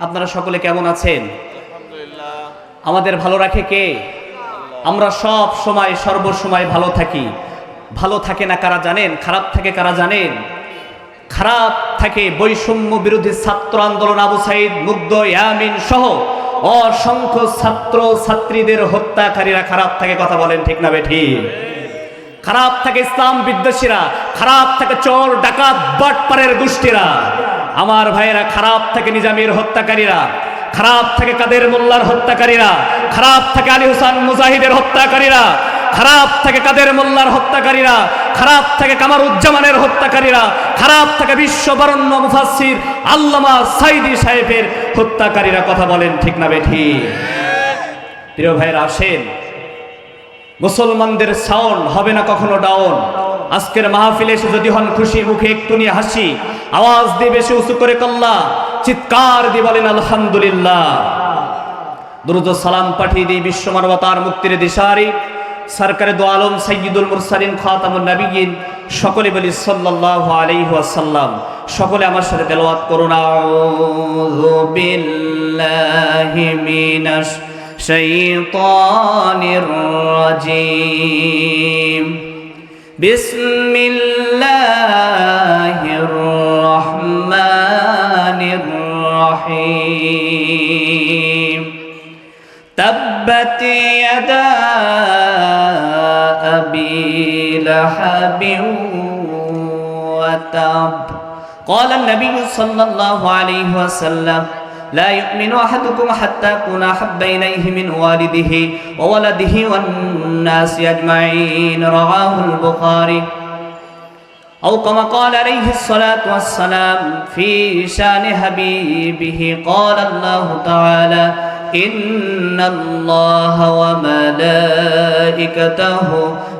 আপনারা সকলে কেমন আছেন? আমাদের ভালো রাখে কে? আমরা সব সময়, সর্বসময় ভালো থাকি। ভালো থাকে না কারা জানেন? খারাপ থাকে কারা জানেন? খারাপ থাকে বৈষম্য বিরোধী ছাত্র আন্দোলন আবু সাইদ, মুগ্ধ, ইয়ামিন সহ অসংখ্য ছাত্র ছাত্রীদের হত্যাকারীরা খারাপ থাকে, কথা বলেন ঠিক না বেঠি? খারাপ থাকে ইসলাম বিদ্বেষীরা, খারাপ থাকে চোর, ডাকাত, বাটপারের গোষ্ঠীরা। আমার ভাইয়েরা খারাপ থেকে নিজামের হত্যাকারীরা, খারাপ থেকে কাদের মোল্লার হত্যাকারীরা, খারাপ থাকে আলী হুসান মুজাহিদের হত্যাকারীরা, খারাপ থেকে কাদের মোল্লার হত্যাকারীরা, খারাপ থাকে কামারুজ্জামানের হত্যাকারীরা, খারাপ থেকে বিশ্ববরণ্য মুফাসসির আল্লামা সাইদি সাহেবের হত্যাকারীরা কথা বলেন ঠিক না বেঠি প্রিয় ভাইয়েরা, আসেন। মুসলমানদের সাউন্ড হবে না কখনো ডাউন আজকের মাহফিলে এসে যদি হন খুশি, মুখে একটু নিয়ে হাসি। আওয়াজ দিয়ে বেশি উঁচু করে কল্লা। চিৎকার দিয়ে বলেন, আলহামদুলিল্লাহ। দ্রুত সালাম পাঠিয়ে দিই বিশ্ব মানবতার মুক্তির দিশারি। সরকারে দো আলম সৈয়দুল মুরসালিন, খাতামুন নবীন সকলে বলি, সাল্লাল্লাহু আলাইহি ওয়াসাল্লাম। সকলে আমার সাথে তেলাওয়াত করুন। আউযু বিল্লাহি মিনাশ শাইতানির রাজিম। بسم الله الرحمن الرحيم تبت يدا أبي لحب وتب قال النبي صلى الله عليه وسلم لا يؤمن أحدكم حتى أكون أحب إليه من والده وولده والناس أجمعين رواه البخاري. أو كما قال عليه الصلاة والسلام في شان حبيبه قال الله تعالى إن الله وملائكته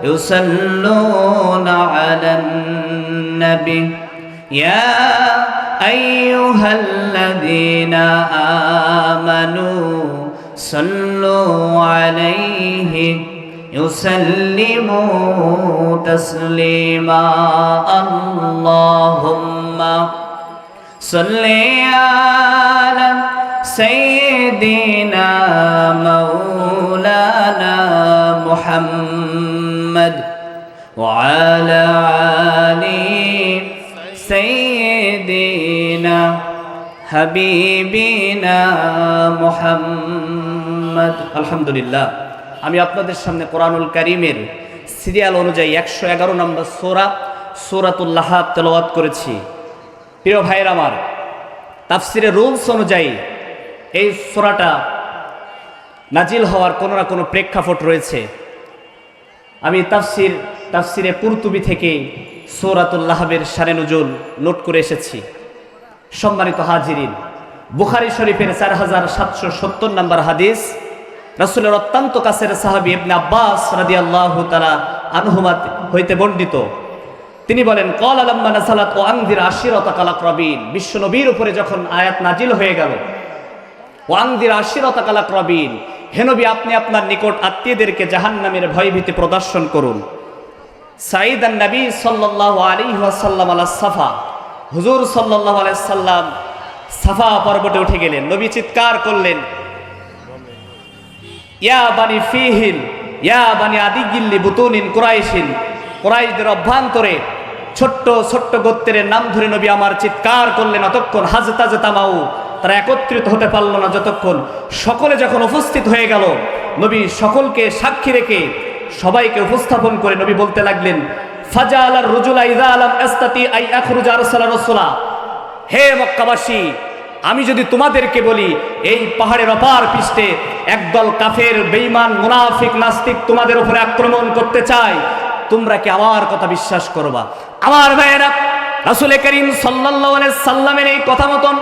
يصلون على النبي. يا أيها الذين آمنوا صلوا عليه يسلموا تسليما. اللهم صل على سيدنا مولانا محمد وعلى মুহাম্মদ। আলহামদুলিল্লাহ, আমি আপনাদের সামনে কোরআনুল কারিমের সিরিয়াল অনুযায়ী একশো এগারো নম্বর সোরা সোরাতুল্লাহ তেলাওয়াত করেছি। প্রিয় ভাইয়ের আমার, তাফসিরের রুলস অনুযায়ী এই সোরাটা নাজিল হওয়ার কোনো না কোনো প্রেক্ষাপট রয়েছে। আমি তাফসির, তাফসিরে পুরতুবি থেকে সৌরাতুল্লাহাবের সারে নজুল নোট করে এসেছি। সম্মানিত হাজিরিন, বুখারি শরীফের চার হাজার সাতশো সত্তর নম্বর হাদিস, রাসুলের অত্যন্ত কাছের সাহাবি ইবনে আব্বাস রাদি আল্লাহ তালা আনহুমাত হইতে বর্ণিত। তিনি বলেন কল আলাম্মা নাসালাত ও আংদির আশিরতা কালাক রবিন বিশ্ব নবীর উপরে যখন আয়াত নাজিল হয়ে গেল ওয়াংদির আশিরতা কালাক রবিন হেনবি আপনি আপনার নিকট আত্মীয়দেরকে জাহান্নামের ভয়ভীতি প্রদর্শন করুন। সাইদ আন নবী সাল্লাহ আলী ওয়াসাল্লাম আলা সাফা হুজুর সাল্লাহ আলাইসাল্লাম সাফা পর্বতে উঠে গেলেন, নবী চিৎকার করলেন, ইয়া বানি ফিহিল ইয়া বানি আদিগিল্লি বুতুনিন কুরাইশিন। কুরাইশদের অভ্যন্তরে ছোট্ট ছোট্ট গোত্রের নাম ধরে নবী আমার চিৎকার করলেন, অতক্ষণ হাজতা জেতামাউ তারা একত্রিত হতে পারল না যতক্ষণ। সকলে যখন উপস্থিত হয়ে গেল, নবী সকলকে সাক্ষী রেখে সবাইকে উপস্থাপন করে নবী বলতে লাগলেন ফাজা রুজুলা ইদা আলাম এস্তাতি আই আখরুজা রসুলা রসুলা। হে মক্কাবাসী, আমি যদি তোমাদেরকে বলি, এই পাহাড়ের অপার পৃষ্ঠে একদল কাফের, বেঈমান, মুনাফিক, নাস্তিক তোমাদের উপরে আক্রমণ করতে চায়, তোমরা কি আমার কথা বিশ্বাস করবা? আমার ভাইয়েরা, রাসুল করিম আলাইহি সাল্লামের এই কথা মতন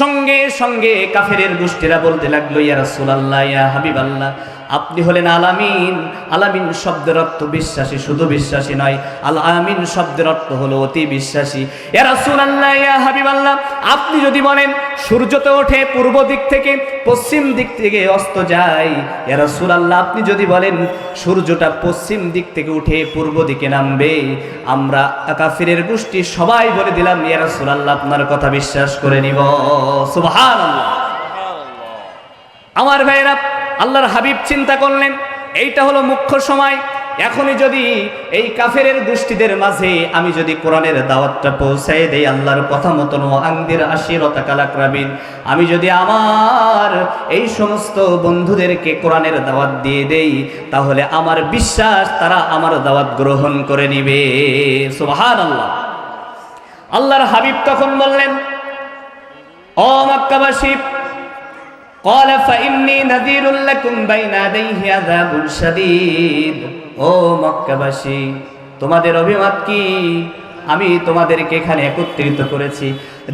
সঙ্গে সঙ্গে কাফেরের গোষ্ঠীরা বলতে লাগল, ইয়া রাসূলুল্লাহ, ইয়া হাবিবাল্লাহ। আপনি হলেন আলামিন। আলামিন শব্দের অর্থ বিশ্বাসী শুধু বিশ্বাসী নয়। আল আমিন শব্দের অর্থ হলো অতি বিশ্বাসী। ইয়া রাসূলুল্লাহ ইয়া হাবিবাল্লাহ আপনি যদি বলেন সূর্য তো ওঠে পূর্ব দিক থেকে পশ্চিম দিক থেকে অস্ত যায়। ইয়া রাসূলুল্লাহ আপনি যদি বলেন সূর্যটা পশ্চিম দিক থেকে উঠে পূর্ব দিকে নামবে আমরা কাফিরের গোষ্ঠী সবাই বলে দিলাম ইয়া রাসূলুল্লাহ আপনার কথা বিশ্বাস করে নিব। সুবহানাল্লাহ। আমার ভাইয়েরা আল্লাহর হাবিব চিন্তা করলেন, এইটা হলো মুখ্য সময়। এখনই যদি এই কাফেরের গোষ্ঠীদের মাঝে আমি যদি কোরআনের দাওয়াতটা পৌঁছাই দেই, আল্লাহর কথা মতন আঙ্গির আশিরতা কালাক্রাবিন আমি যদি আমার এই সমস্ত বন্ধুদেরকে কোরআনের দাওয়াত দিয়ে দেই, তাহলে আমার বিশ্বাস তারা আমার দাওয়াত গ্রহণ করে নিবে। সুবহান আল্লাহ আল্লাহর হাবিব তখন বললেন মক্কাবাসী قال فإني نذير لكم بين يديه عذاب شديد ও মক্কাবাসী তোমাদের অভিমত কি আমি তোমাদেরকে এখানে একত্রিত করেছি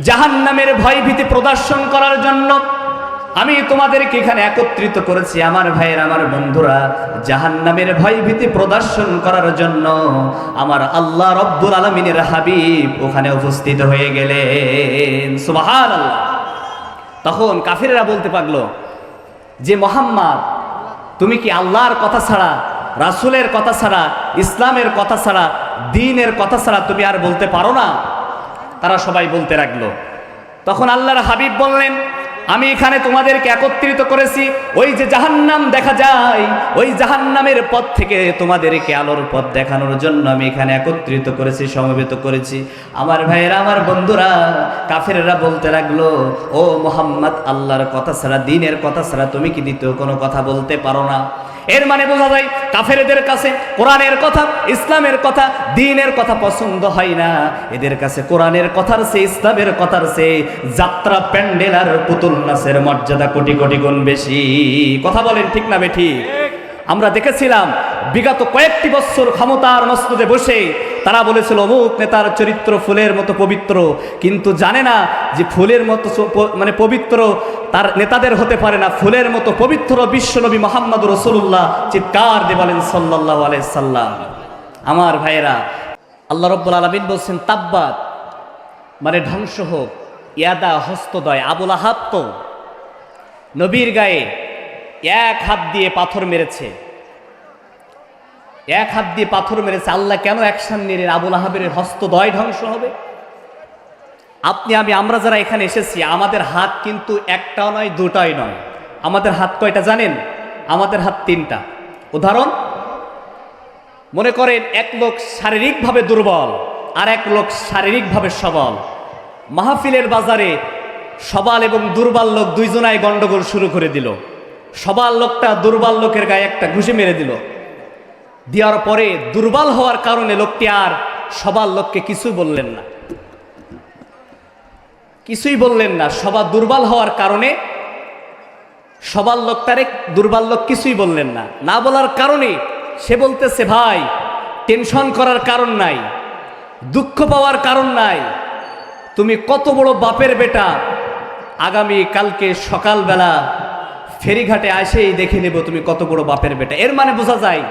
জাহান্নামের ভয়ভীতি প্রদর্শন করার জন্য আমি তোমাদেরকে এখানে একত্রিত করেছি আমার ভাইয়ের আমার বন্ধুরা জাহান্নামের ভয়ভীতি প্রদর্শন করার জন্য আমার আল্লাহ রব্বুল আলমিনের হাবিব ওখানে উপস্থিত হয়ে গেলেন সুবহানাল্লাহ তখন কাফিরেরা বলতে পারল, যে মোহাম্মদ, তুমি কি আল্লাহর কথা ছাড়া, রাসুলের কথা ছাড়া, ইসলামের কথা ছাড়া, দিনের কথা ছাড়া তুমি আর বলতে পারো না? তারা সবাই বলতে লাগল। তখন আল্লাহর হাবিব বললেন আমি এখানে তোমাদেরকে একত্রিত করেছি, ওই যে জাহান্নাম দেখা যায়, ওই জাহান্নামের পথ থেকে তোমাদেরকে আলোর পথ দেখানোর জন্য আমি এখানে একত্রিত করেছি, সমবেত করেছি। আমার ভাইয়েরা, আমার বন্ধুরা কাফেরা বলতে লাগল, ও মোহাম্মদ, আল্লাহর কথা ছাড়া, দিনের কথা ছাড়া তুমি কি দ্বিতীয় কোনো কথা বলতে পারো না? এর মানে বোঝা যায় কাফেরদের কাছে কোরআনের কথা, ইসলামের কথা, দিনের কথা পছন্দ হয় না। এদের কাছে কোরআনের কথার সে ইসলামের কথার সে যাত্রা প্যান্ডেল আর পুতুল নাচের মর্যাদা কোটি কোটি গুণ বেশি। কথা বলেন ঠিক না বেঠি? আমরা দেখেছিলাম বিগত কয়েকটি বছর ক্ষমতার মস্তদে বসে তারা বলেছিল, অমুক নেতার চরিত্র ফুলের মতো পবিত্র, কিন্তু জানে না যে ফুলের মতো মানে পবিত্র তার নেতাদের হতে পারে না। ফুলের মতো পবিত্র বিশ্বনবী মোহাম্মদ রসুল্লাহ চিৎকার দিয়ে বলেন সাল্লাহ আলাইসাল্লাম আমার ভাইয়েরা, আল্লাহ রব্বুল আলমিন বলছেন, তাব্বাত মানে ধ্বংস হোক, ইয়াদা হস্তদয়, আবুল আহাব তো নবীর গায়ে এক হাত দিয়ে পাথর মেরেছে। এক হাত দিয়ে পাথর মেরেছে। আল্লাহ কেন অ্যাকশন নিলেন আবুল আহাবের হস্তদয় ধ্বংস হবে? আপনি, আমি, আমরা যারা এখানে এসেছি, আমাদের হাত কিন্তু একটাও নয়, দুটাই নয়। আমাদের হাত কয়টা জানেন? আমাদের হাত তিনটা। উদাহরণ, মনে করেন এক লোক শারীরিকভাবে দুর্বল, আর এক লোক শারীরিকভাবে সবল। মাহফিলের বাজারে সবাল এবং দুর্বল লোক দুইজনায় গণ্ডগোল শুরু করে দিল। সবাল লোকটা দুর্বল লোকের গায়ে একটা ঘুষি মেরে দিল। দেওয়ার পরে দুর্বল হওয়ার কারণে লোকটি আর সবার লোককে কিছু বললেন না। কিছুই বললেন না। সবার দুর্বল হওয়ার কারণে সবার লোকটারে দুর্বল লোক কিছুই বললেন না। না বলার কারণে সে বলতেছে, ভাই টেনশন করার কারণ নাই, দুঃখ পাওয়ার কারণ নাই। তুমি কত বড় বাপের বেটা। আগামী কালকে সকালবেলা ফেরিঘাটে আসেই দেখে নেব তুমি কত বড় বাপের বেটা। এর মানে বোঝা যায়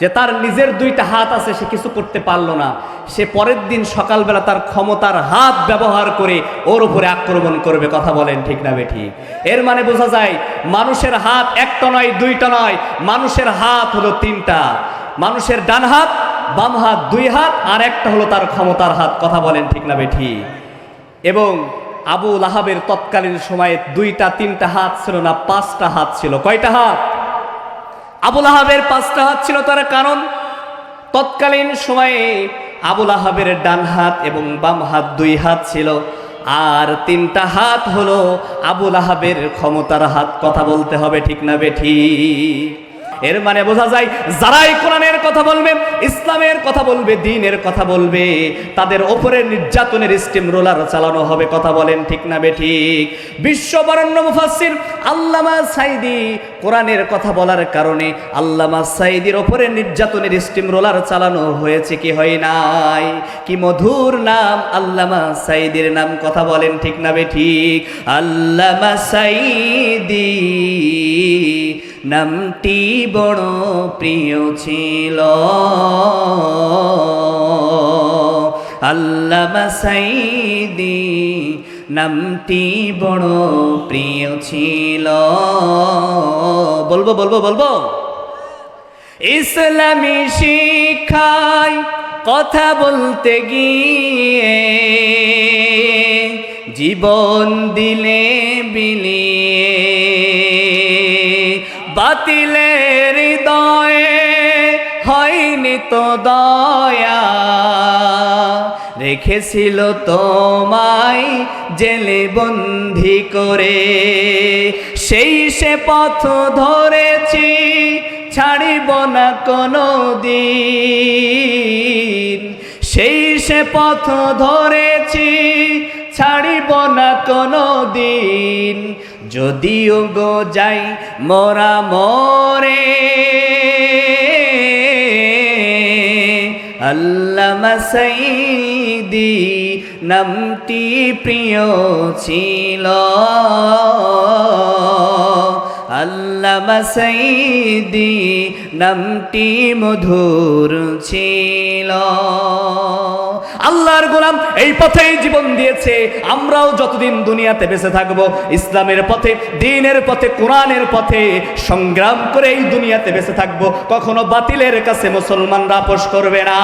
যে তার নিজের দুইটা হাত আছে, সে কিছু করতে পারল না। সে পরের দিন সকালবেলা তার ক্ষমতার হাত ব্যবহার করে ওর উপরে আক্রমণ করবে, কথা বলেন ঠিক না বেঠি? এর মানে বোঝা যায়, মানুষের হাত একটা নয়, দুইটা নয়, মানুষের হাত হলো তিনটা। মানুষের ডান হাত, বাম হাত দুই হাত, আর একটা হলো তার ক্ষমতার হাত, কথা বলেন ঠিক না বেঠি? এবং আবু লাহাবের তৎকালীন সময়ে দুইটা, তিনটা হাত ছিল না, পাঁচটা হাত ছিল। কয়টা হাত? আবুল আহাবের পাঁচটা হাত ছিল তার কারণ। তৎকালীন সময়ে আবুল আহাবের ডান হাত এবং বাম হাত দুই হাত ছিল। আর তিনটা হাত হলো আবুল আহাবের ক্ষমতার হাত। কথা বলতে হবে ঠিক না বেঠি এর মানে বোঝা যায়, যারাই কোরআনের কথা বলবে, ইসলামের কথা বলবে, দিনের কথা বলবে, তাদের ওপরে নির্যাতনের স্টিম রোলার চালানো হবে, কথা বলেন ঠিক না বেঠিক বিশ্ববরণ্য মুফাসসির আল্লামা সাইদি কোরআনের কথা বলার কারণে আল্লামা সাইদির ওপরে নির্যাতনের স্টিম রোলার চালানো হয়েছে কি হয় নাই? কি মধুর নাম, আল্লামা সাইদির নাম, কথা বলেন ঠিক না বেঠিক আল্লামা সাইদি নামটি বড় প্রিয় ছিল। আল্লামা সাইদি, নামটি বড় প্রিয় ছিল। বলব বলব বলব। ইসলামী শিক্ষায় কথা বলতে গিয়ে জীবন দিলে বিলিয়ে হয়নি তো দয়া রেখেছিল তোমায় জেলে বন্দি করে। সেই সে পথ ধরেছি, ছাড়িব না কোনো দিন সেই সে পথ ধরেছি, ছাড়িব না কোনো দিন যদিও গো যাই মরা মরে আল্লামা সাইদি নামটি প্রিয় ছিল আল্লামা সাইদি নামটি মধুর ছিল। আল্লাহর গোলাম এই পথেই জীবন দিয়েছে। আমরাও যতদিন দুনিয়াতে বেঁচে থাকব, ইসলামের পথে, দিনের পথে, কোরআনের পথে সংগ্রাম করে এই দুনিয়াতে বেঁচে থাকব। কখনো বাতিলের কাছে মুসলমানরা আপোষ করবে না।